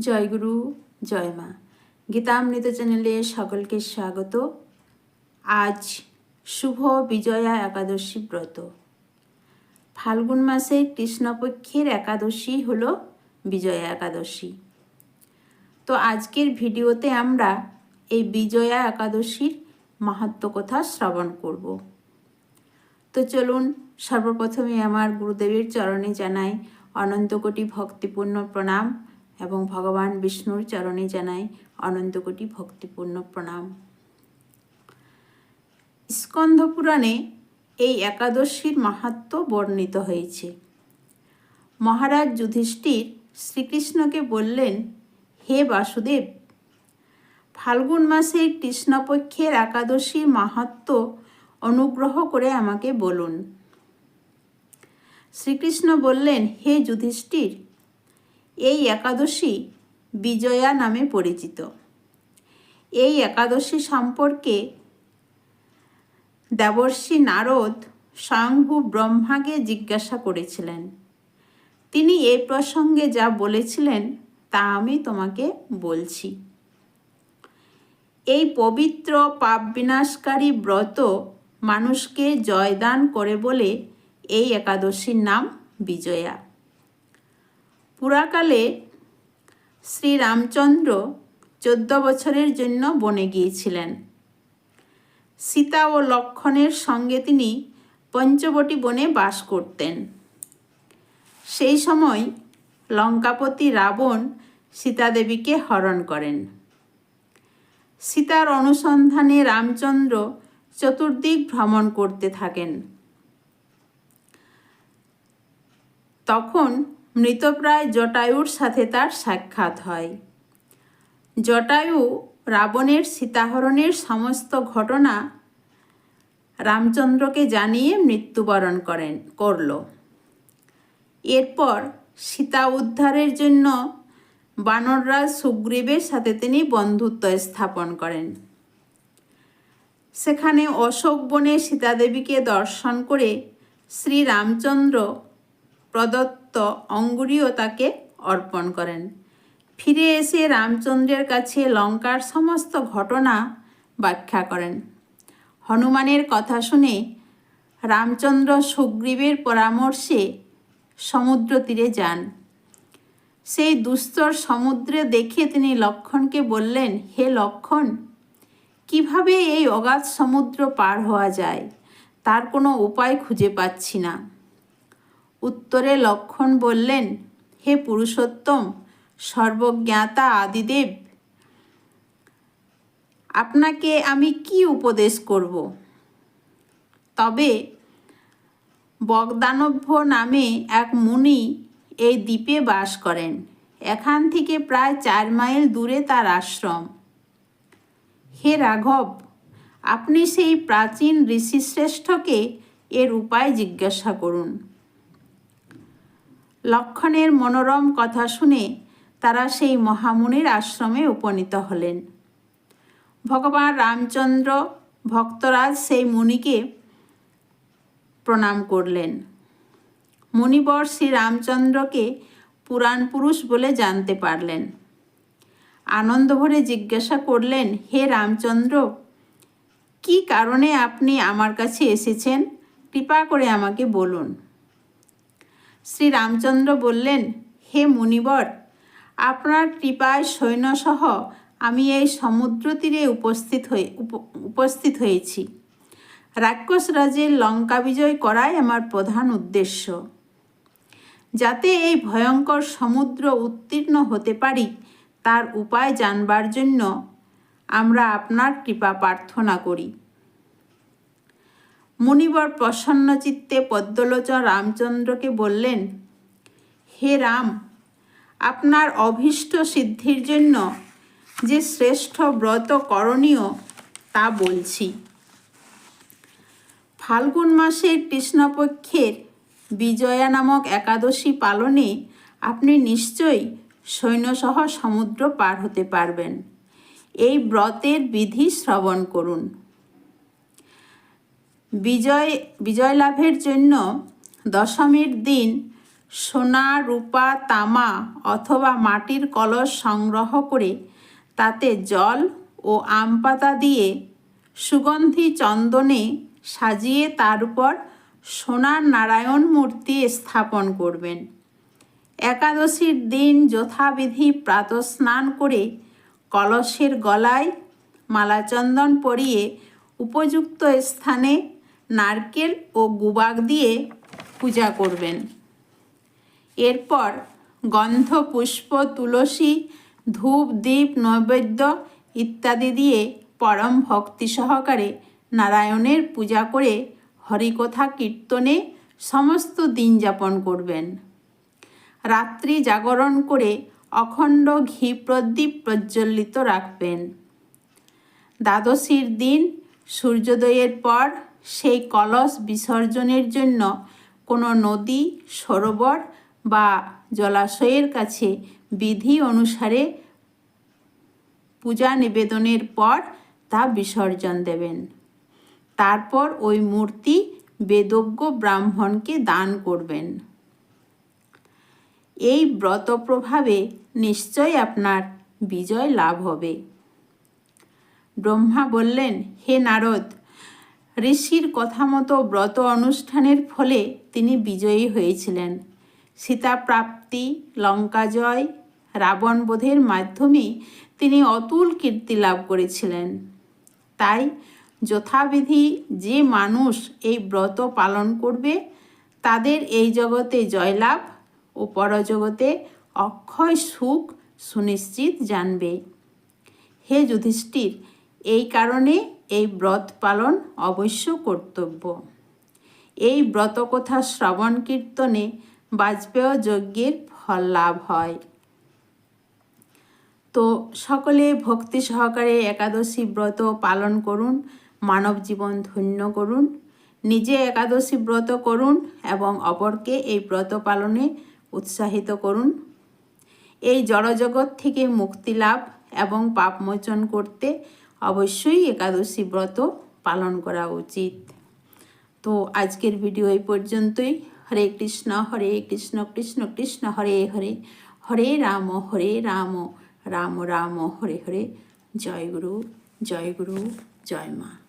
জয়গুরু জয় মা। গীতামৃত চ্যানেলে সকলকে স্বাগত। আজ শুভ বিজয়া একাদশী ব্রত। ফাল্গুন মাসে কৃষ্ণপক্ষের একাদশী হল বিজয়া একাদশী। তো আজকের ভিডিওতে আমরা এই বিজয়া একাদশীর মাহাত্ম কথা শ্রবণ করব। তো চলুন, সর্বপ্রথমে আমার গুরুদেবের চরণে জানাই অনন্তকোটি ভক্তিপূর্ণ প্রণাম। এবং ভগবান বিষ্ণুর চরণে জানাই অনন্তকোটি ভক্তিপূর্ণ প্রণাম। স্কন্ধ পুরাণে এই একাদশীর মাহাত্ম বর্ণিত হয়েছে। মহারাজ যুধিষ্ঠির শ্রীকৃষ্ণকে বললেন, হে বাসুদেব, ফাল্গুন মাসের কৃষ্ণপক্ষের একাদশীর মাহাত্ম অনুগ্রহ করে আমাকে বলুন। শ্রীকৃষ্ণ বললেন, হে যুধিষ্ঠির এই একাদশী বিজয়া নামে পরিচিত। এই একাদশী সম্পর্কে দেবর্ষি নারদ স্বয়ংভূ ব্রহ্মাকে জিজ্ঞাসা করেছিলেন। তিনি এই প্রসঙ্গে যা বলেছিলেন, তা আমি তোমাকে বলছি। এই পবিত্র পাপ বিনাশকারী ব্রত মানুষকে জয়দান করে বলে এই একাদশীর নাম বিজয়া। পুরাকালে শ্রীরামচন্দ্র চোদ্দ বছরের জন্য বনে গিয়েছিলেন। সীতা ও লক্ষণের সঙ্গে তিনি পঞ্চবটি বনে বাস করতেন। সেই সময় লঙ্কাপতি রাবণ সীতাদেবীকে হরণ করেন। সীতার অনুসন্ধানে রামচন্দ্র চতুর্দিক ভ্রমণ করতে থাকেন। তখন মৃতপ্রায় জটায়ুর সাথে তার সাক্ষাৎ হয়। জটায়ু রাবণের সীতাহরণের সমস্ত ঘটনা রামচন্দ্রকে জানিয়ে মৃত্যুবরণ করেন, করল। এরপর সীতা উদ্ধারের জন্য বানররাজ সুগ্রীবের সাথে তিনি বন্ধুত্ব স্থাপন করেন। সেখানে অশোক বনে সীতাদেবীকে দর্শন করে শ্রী রামচন্দ্র প্রদত্ত অঙ্গুরীও তাকে অর্পণ করেন। ফিরে এসে রামচন্দ্রের কাছে লঙ্কার সমস্ত ঘটনা ব্যাখ্যা করেন। হনুমানের কথা শুনে রামচন্দ্র সুগ্রীবের পরামর্শে সমুদ্র তীরে যান। সেই দুস্তর সমুদ্রে দেখে তিনি লক্ষণকে বললেন, হে লক্ষণ, কীভাবে এই অগাধ সমুদ্র পার হওয়া যায়? তার কোনো উপায় খুঁজে পাচ্ছি না। উত্তরে লক্ষণ বললেন, হে পুরুষোত্তম, সর্বজ্ঞাতা আদিদেব, আপনাকে আমি কি উপদেশ করব? তবে বগদানভ্য নামে এক মুনি এই দ্বীপে বাস করেন। এখান থেকে প্রায় চার মাইল দূরে তার আশ্রম। হে রাঘব, আপনি সেই প্রাচীন ঋষিশ্রেষ্ঠকে এর উপায় জিজ্ঞাসা করুন। লক্ষণের মনোরম কথা শুনে তারা সেই মহামুনির আশ্রমে উপনীত হলেন। ভগবান রামচন্দ্র ভক্তরাজ সেই মুনিকে প্রণাম করলেন। মুনিবর শ্রী রামচন্দ্রকে পুরাণ পুরুষ বলে জানতে পারলেন। আনন্দ ভরে জিজ্ঞাসা করলেন, হে রামচন্দ্র, কি কারণে আপনি আমার কাছে এসেছেন? কৃপা করে আমাকে বলুন। শ্রী রামচন্দ্র বললেন, হে মুনিবর, আপনার কৃপায় সৈন্যসহ আমি এই সমুদ্র তীরে উপস্থিত হয়ে উপস্থিত হয়েছি। রাক্ষস রাজের লঙ্কা বিজয় করাই আমার প্রধান উদ্দেশ্য। যাতে এই ভয়ঙ্কর সমুদ্র উত্তীর্ণ হতে পারি, তার উপায় জানবার জন্য আমরা আপনার কৃপা প্রার্থনা করি। মুনিবর প্রসন্ন চিত্তে পদ্মলোচন রামচন্দ্রকে বললেন, হে রাম, আপনার অভীষ্ট সিদ্ধির জন্য যে শ্রেষ্ঠ ব্রত করণীয় তা বলছি। ফাল্গুন মাসের কৃষ্ণপক্ষের বিজয়া নামক একাদশী পালনে আপনি নিশ্চয়ই সৈন্যসহ সমুদ্র পার হতে পারবেন। এই ব্রতের বিধি শ্রবণ করুন। বিজয় বিজয় লাভের জন্য দশমীর দিন সোনা, রূপা, তামা অথবা মাটির কলস সংগ্রহ করে তাতে জল ও আম পাতা দিয়ে সুগন্ধি চন্দনে সাজিয়ে তার উপর সোনার নারায়ণ মূর্তি স্থাপন করবেন। একাদশীর দিন যথাবিধি প্রাতস্নান করে কলসের গলায় মালাচন্দন পরিয়ে উপযুক্ত স্থানে নারকেল ও গুবাক দিয়ে পূজা করবেন। এরপর গন্ধ পুষ্প তুলসী, ধূপ দ্বীপ নৈবেদ্য ইত্যাদি দিয়ে পরম ভক্তি সহকারে নারায়ণের পূজা করে হরিকথা কীর্তনে সমস্ত দিন যাপন করবেন। রাত্রি জাগরণ করে অখণ্ড ঘি প্রদীপ প্রজ্বলিত রাখবেন। দ্বাদশীর দিন সূর্যোদয়ের পর সেই কলস বিসর্জনের জন্য কোনো নদী, সরোবর বা জলাশয়ের কাছে বিধি অনুসারে পূজা নিবেদনের পর তা বিসর্জন দেবেন। তারপর ওই মূর্তি বেদজ্ঞ ব্রাহ্মণকে দান করবেন। এই ব্রত প্রভাবে নিশ্চয় আপনার বিজয় লাভ হবে। ব্রহ্মা বললেন, হে নারদ ঋষির কথা মতো ব্রত অনুষ্ঠানের ফলে তিনি বিজয়ী হয়েছিলেন। সীতা প্রাপ্তি লঙ্কা জয় রাবণ বধের মাধ্যমেই তিনি অতুল কীর্তি লাভ করেছিলেন। তাই যথাবিধি যে মানুষ এই ব্রত পালন করবে, তাদের এই জগতে জয়লাভ ও পরজগতে অক্ষয় সুখ সুনিশ্চিত জানবে। হে যুধিষ্ঠির, এই কারণে এই ব্রত পালন অবশ্য কর্তব্য। এই ব্রতকথা শ্রবণ কীর্তনে বাজপেয় যজ্ঞের ফল লাভ হয়। তো সকলে ভক্তি সহকারে একাদশী ব্রত পালন করুন, মানব জীবন ধন্য করুন, নিজে একাদশী ব্রত করুন এবং অপরকে এই ব্রত পালনে উৎসাহিত করুন। এই জড়জগৎ থেকে মুক্তি লাভ এবং পাপমোচন করতে অবশ্যই একাদশী ব্রত পালন করা উচিত। তো আজকের ভিডিও এই পর্যন্তই। হরে কৃষ্ণ হরে কৃষ্ণ কৃষ্ণ কৃষ্ণ, হরে হরে হরে রাম হরে রাম রাম রাম, হরে হরে। জয় গুরু জয় গুরু, জয় মা।